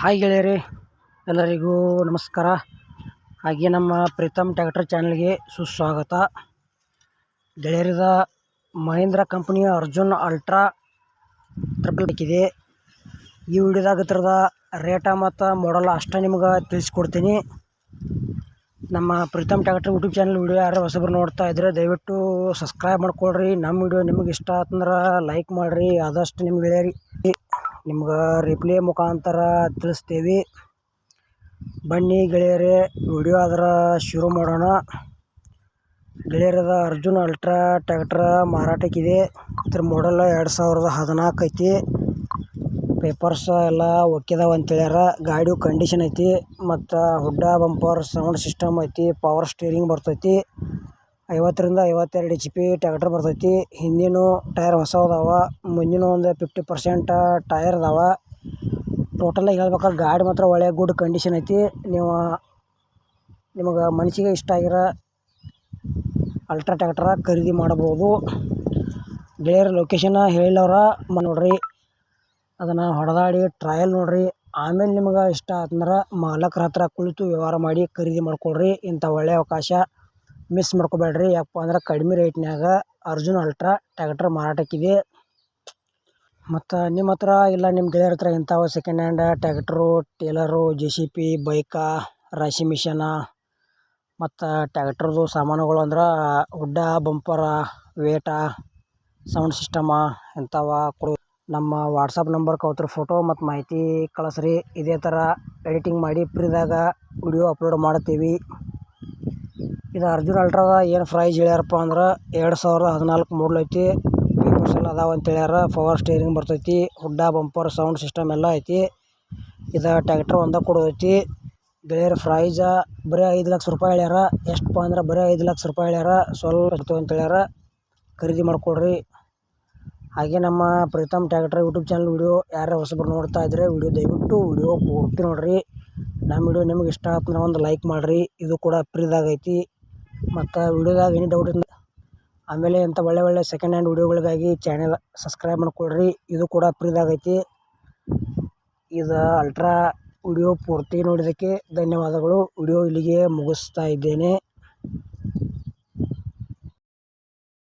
Hi ಗೆಳೆಯರೆ, ಎಲ್ಲರಿಗೂ ನಮಸ್ಕಾರ. ಹಾಗೆ ನಮ್ಮ ಪ್ರೀತಮ್ ಟ್ಯಾಕ್ಟರ್ ಚಾನಲ್ಗೆ ಸುಸ್ವಾಗತ. ಗೆಳೆಯರಿದ ಮಹೇಂದ್ರ ಕಂಪ್ನಿಯ ಅರ್ಜುನ್ ಅಲ್ಟ್ರಾ ಟ್ರಿಪಲ್ ಬೇಕಿದೆ ಈ ವಿಡಿಯೋದಾಗ ಥರದ ರೇಟ ಮತ್ತು ಮಾಡಲ್ ಅಷ್ಟೇ ನಿಮ್ಗೆ ತಿಳಿಸ್ಕೊಡ್ತೀನಿ. ನಮ್ಮ Preetham tractor YouTube channel video ಯಾರು ಹೊಸಬ್ರು ನೋಡ್ತಾ ಇದ್ರೆ ದಯವಿಟ್ಟು ಸಬ್ಸ್ಕ್ರೈಬ್ ಮಾಡ್ಕೊಳ್ರಿ. ನಮ್ಮ ವಿಡಿಯೋ ನಿಮಗೆ ಇಷ್ಟ ಆತಂದ್ರೆ ಲೈಕ್ ಮಾಡಿರಿ. ಆದಷ್ಟು ನಿಮ್ಗೆ ಗೆಳೆಯರಿ ನಿಮ್ಗೆ ರಿಪ್ಲೈ ಮುಖಾಂತರ ತಿಳಿಸ್ತೀವಿ. ಬನ್ನಿ ಗೆಳೆಯರೇ ವಿಡಿಯೋ ಆದ್ರೆ ಶುರು ಮಾಡೋಣ. ಗೆಳೆಯರದ ಅರ್ಜುನ್ ಅಲ್ಟ್ರಾ ಟ್ಯಾಕ್ಟ್ರ ಮಾರಾಟಕ್ಕಿದೆ. ಇದ್ರ ಮಾಡಲ್ಲ ಎರಡು ಸಾವಿರದ ಹದಿನಾಲ್ಕು ಐತಿ. ಪೇಪರ್ಸ್ ಎಲ್ಲ ಒಕ್ಕಿದಾವ ಅಂತೇಳ್ಯಾರ. ಗಾಡಿ ಕಂಡೀಷನ್ ಐತಿ. ಮತ್ತು ಹುಡ್ಡ ಬಂಪರ್ ಸೌಂಡ್ ಸಿಸ್ಟಮ್ ಐತಿ. ಪವರ್ ಸ್ಟೀರಿಂಗ್ ಬರ್ತೈತಿ. ಐವತ್ತರಿಂದ ಐವತ್ತೆರಡು ಎಚ್ ಪಿ ಟ್ಯಾಕ್ಟ್ರ್ ಬರ್ತೈತಿ. ಹಿಂದಿನ ಟೈರ್ ಹೊಸ ಅದಾವ. ಮುಂದಿನ ಒಂದು ಫಿಫ್ಟಿ ಪರ್ಸೆಂಟ್ ಟೈರ್ ಅದಾವ. ಟೋಟಲಾಗಿ ಹೇಳ್ಬೇಕಾದ್ರೆ ಗಾಡಿ ಮಾತ್ರ ಒಳ್ಳೆ ಗುಡ್ ಕಂಡೀಷನ್ ಐತಿ. ನೀವು, ನಿಮಗೆ ಮನಸ್ಸಿಗೆ ಇಷ್ಟ ಆಗಿರೋ ಅಲ್ಟ್ರಾ ಟ್ಯಾಕ್ಟ್ರ ಖರೀದಿ ಮಾಡ್ಬೋದು. ಬೇರೆ ಲೊಕೇಶನ್ ಹೇಳಿಲ್ಲವ್ರ ನೋಡ್ರಿ. ಅದನ್ನು ಹೊಡೆದಾಡಿ ಟ್ರಯಲ್ ನೋಡ್ರಿ. ಆಮೇಲೆ ನಿಮ್ಗೆ ಇಷ್ಟ ಆತಂದ್ರೆ ಮಾಲಕ್ರ ಹತ್ರ ಕುಳಿತು ವ್ಯವಹಾರ ಮಾಡಿ ಖರೀದಿ ಮಾಡ್ಕೊಳ್ರಿ. ಇಂಥ ಒಳ್ಳೆಯ ಅವಕಾಶ. ಮಿಸ್ ಮಾಡ್ಕೊಬೇಡ್ರಿ. ಯಾಕಪ್ಪ ಅಂದ್ರೆ ಕಡಿಮೆ ರೇಟ್ನ್ಯಾಗ ಅರ್ಜುನ್ ಅಲ್ಟ್ರಾ ಟ್ಯಾಕ್ಟರ್ ಮಾರಾಟಕ್ಕಿದೆ. ಮತ್ತು ನಿಮ್ಮ ಹತ್ರ ಇಲ್ಲ, ನಿಮ್ಮ ಗೆಳೆಯರ ಹತ್ರ ಇಂಥವು second hand tractor trailer J C B bike ರಾಶಿ ಮಿಷನ, ಮತ್ತು ಟ್ಯಾಕ್ಟ್ರದು ಸಾಮಾನುಗಳು ಅಂದ್ರೆ hood bumper weight sound system ಇಂಥವ ಕೊಡು. ನಮ್ಮ ವಾಟ್ಸಪ್ ನಂಬರ್ ಕೌತ್ರ ಫೋಟೋ ಮತ್ತು ಮಾಹಿತಿ ಕಳಿಸ್ರಿ. ಇದೇ ಥರ ಎಡಿಟಿಂಗ್ ಮಾಡಿ ಫ್ರೀದಾಗ ವಿಡಿಯೋ ಅಪ್ಲೋಡ್ ಮಾಡ್ತೀವಿ. ಇದು ಅರ್ಜುನ್ ಅಲ್ಟ್ರಾದ ಏನು ಪ್ರೈಸ್ ಹೇಳ್ಯಾರಪ್ಪ ಅಂದ್ರೆ ಎರಡು ಸಾವಿರದ ಹದಿನಾಲ್ಕು ಮಾಡಲ್ ಐತಿ. ಪೇಪರ್ಸ್ ಎಲ್ಲ ಅದಾವೆ ಅಂತ ಹೇಳ್ಯಾರ. ಪವರ್ ಸ್ಟೇರಿಂಗ್ ಬರ್ತೈತಿ. ಹುಡ್ಡ ಬಂಪರ್ ಸೌಂಡ್ ಸಿಸ್ಟಮ್ ಎಲ್ಲ ಐತಿ. ಇದು ಟ್ಯಾಕ್ಟ್ರ್ ಒಂದೇ ಕೊಡೋದೈತಿ. ಗೆಳೆಯರ ಪ್ರೈಜ ಬರೀ ಐದು ಲಕ್ಷ ರೂಪಾಯಿ ಹೇಳ್ಯಾರ. ಎಷ್ಟಪ್ಪ ಅಂದ್ರೆ ಬರೀ ಐದು ಲಕ್ಷ ರೂಪಾಯಿ ಹೇಳ್ಯಾರ. ಸ್ವಲ್ಪ ಇರ್ತವೆ ಅಂತ ಹೇಳ್ಯಾರ. ಖರೀದಿ ಮಾಡಿಕೊಡ್ರಿ. ಹಾಗೆ ನಮ್ಮ Preetham tractor YouTube channel video ಯಾರು ಹೊಸಬ್ರು ನೋಡ್ತಾ ಇದ್ದರೆ ವಿಡಿಯೋ ದಯವಿಟ್ಟು ವಿಡಿಯೋ ಪೂರ್ತಿ ನೋಡ್ರಿ. ನಮ್ಮ ವಿಡಿಯೋ ನಿಮ್ಗೆ ಇಷ್ಟ ಆಗ್ತದೆ ಒಂದು ಲೈಕ್ ಮಾಡಿರಿ. ಇದು ಕೂಡ ಫ್ರೀದಾಗ ಐತಿ. ಮತ್ತು ವಿಡಿಯೋದಾಗ ಏನೇ ಡೌಟ್ ಇಲ್ಲ ಆಮೇಲೆ ಇಂಥ ಒಳ್ಳೆ ಒಳ್ಳೆ ಸೆಕೆಂಡ್ ಹ್ಯಾಂಡ್ ವಿಡಿಯೋಗಳಿಗಾಗಿ ಚಾನೆಲ್ ಸಬ್ಸ್ಕ್ರೈಬ್ ಮಾಡ್ಕೊಳ್ರಿ. ಇದು ಕೂಡ ಫ್ರೀದಾಗ ಐತಿ ಇದು ಅಲ್ಟ್ರಾ ವಿಡಿಯೋ ಪೂರ್ತಿ ನೋಡಿದ್ದಕ್ಕೆ ಧನ್ಯವಾದಗಳು. ವಿಡಿಯೋ ಇಲ್ಲಿಗೆ ಮುಗಿಸ್ತಾ ಇದ್ದೇನೆ.